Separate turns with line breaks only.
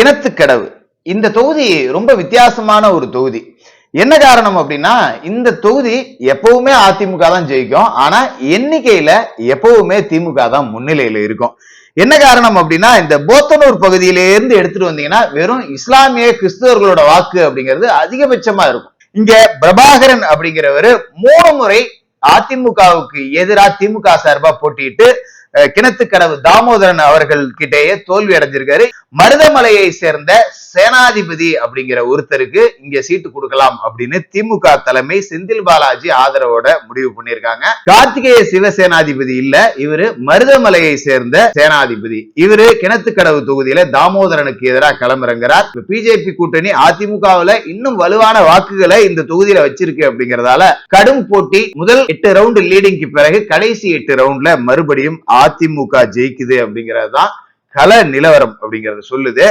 கிணத்துக்கடவு இந்த தொகுதி ரொம்ப வித்தியாசமான ஒரு தொகுதி. என்ன காரணம் அப்படின்னா இந்த தொகுதி எப்பவுமே அதிமுக தான் ஜெயிக்கும். ஆனா எண்ணிக்கையில எப்பவுமே திமுக தான் முன்னிலையில இருக்கும். என்ன காரணம் அப்படின்னா இந்த போத்தனூர் பகுதியில இருந்து எடுத்துட்டு வந்தீங்கன்னா வெறும் இஸ்லாமிய கிறிஸ்தவர்களோட வாக்கு அப்படிங்கிறது அதிகபட்சமா இருக்கும். இங்க பிரபாகரன் அப்படிங்கிறவரு மூணு முறை அதிமுகவுக்கு எதிராக திமுக சார்பா போட்டிட்டு கிணத்து கிணத்துக்கடவு தாமோதரன் அவர்கள் கிட்டேயே தோல்வி அடைஞ்சிருக்காரு. மருதமலையை சேர்ந்த சேனாதிபதி அப்படிங்கிற ஒருத்தருக்கு இங்க சீட்டு கொடுக்கலாம் அப்படின்னு திமுக தலைமை செந்தில் பாலாஜி ஆதரவோட முடிவு பண்ணியிருக்காங்க. கார்த்திகேய சிவசேனாதிபதி இல்ல இவரு மருதமலையை சேர்ந்த சேனாதிபதி. இவரு கிணத்துக்கடவு தொகுதியில தாமோதரனுக்கு எதிராக களமிறங்குறார். பிஜேபி கூட்டணி அதிமுகவுல இன்னும் வலுவான வாக்குகளை இந்த தொகுதியில வச்சிருக்கு அப்படிங்கறதால கடும் போட்டி. முதல் எட்டு ரவுண்டு லீடிங்க்கு பிறகு கடைசி எட்டு ரவுண்ட்ல மறுபடியும் அதிமுக ஜெயிக்குது அப்படிங்கிறது தான் கள நிலவரம் அப்படிங்கறத சொல்லுது.